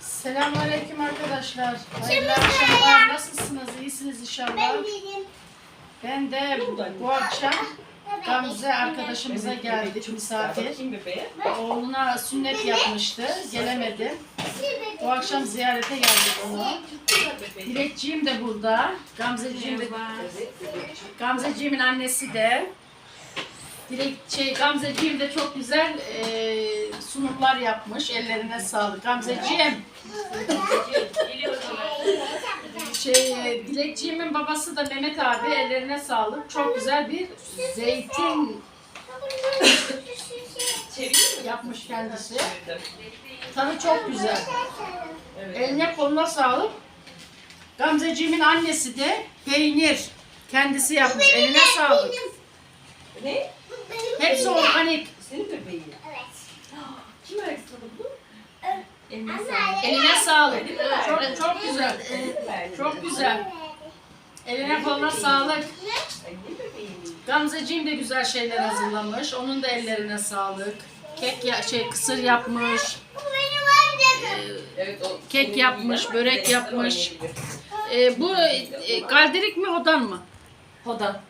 Selamünaleyküm arkadaşlar. Hayırlı akşamlar. Nasılsınız? İyisiniz inşallah. Ben de bu akşam Gamze arkadaşımıza geldik misafir. Oğluna sünnet yapmıştı. Gelemedi. Bu akşam ziyarete geldik onu. Dilekciğim de burada. Gamzeciğim de. Gamzeciğimin annesi de. Dilek, şey, Gamzeciğim de çok güzel e, sunumlar yapmış. Ellerine sağlık. Gamzeciğim. Şey, Dilekciğimin babası da Mehmet abi ellerine sağlık. Çok güzel bir zeytin yapmış kendisi. Tadı çok güzel. Eline koluna sağlık. Gamzeciğimin annesi de peynir. Kendisi yapmış. Eline sağlık. Ne? Hepsi organik. Senin bebeğin. Evet. Kim verdi sana bunu? Eline Anne. Eline sağlık. Çok çok güzel. Çok güzel. Eline koluna sağlık. Gamzeciğim de güzel şeyler hazırlamış. Onun da ellerine sağlık. Kek ya şey kısır yapmış. Bu benim annem. Evet o. Kek yapmış, börek yapmış. Ee, bu e, galdirik mi hodan mı? Hodan.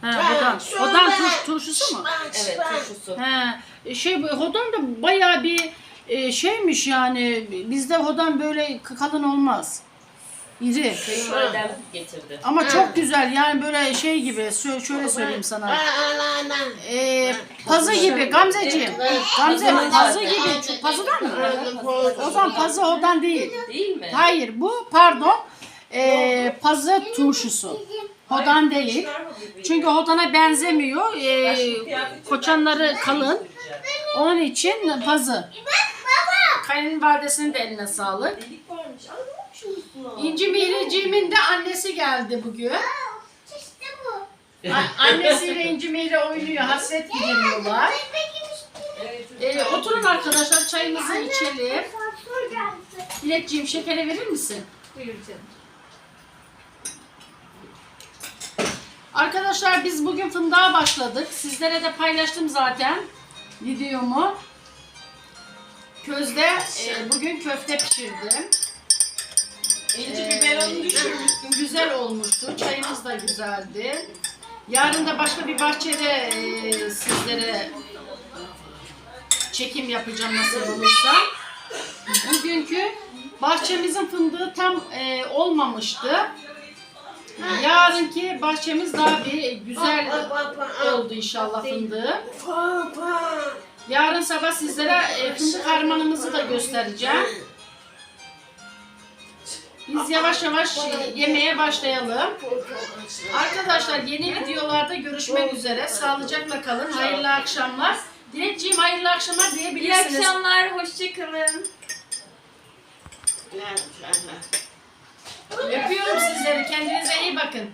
Ha, hodan. Hodan turş, turşusu mu? Evet turşusu. Ha, şey bu hodan da bayağı bir e, şeymiş yani. Bizde hodan böyle kalın olmaz. İri. Getirdi. Ama çok güzel yani böyle şey gibi Sö- şöyle söyleyeyim sana. Ee, pazı gibi Gamzeciğim. Gamze pazı gibi. Pazıdan mı? O zaman pazı odan değil. Değil mi? Hayır bu pardon ee, pazı turşusu. Hodan değil. Çünkü hodana benzemiyor. Ee, koçanları kalın. Onun için pazı. Kayınvalidesinin de eline sağlık. Delik varmış. Olmuş üstüne? İnci Mihriciğimin de annesi geldi bugün. İşte bu. A- Annesiyle İnci Mihri oynuyor. Hasret gideriyorlar. Evet, Ee, oturun arkadaşlar çayımızı içelim. Fatura geldi. Dilekciğim şekeri verir misin? Buyur canım. Arkadaşlar biz bugün fındığa başladık. Sizlere de paylaştım zaten videomu. Közde e, bugün köfte pişirdim. İnci Ee, biberonu düşürmüştüm. Güzel olmuştu. Çayımız da güzeldi. Yarın da başka bir bahçede e, sizlere çekim yapacağım nasıl olursa. Bugünkü bahçemizin fındığı tam e, olmamıştı. Yarınki bahçemiz daha bir güzel oldu inşallah fındığı. Yarın sabah sizlere e, fındık harmanımızı da göstereceğim. Biz yavaş yavaş e, yemeye başlayalım. Arkadaşlar yeni videolarda görüşmek üzere. Sağlıcakla kalın. Hayırlı akşamlar. Dilekciğim hayırlı akşamlar İyi diyebilirsiniz. akşamlar, hoşçakalın. Öpüyorum sizleri. Kendinize iyi bakın.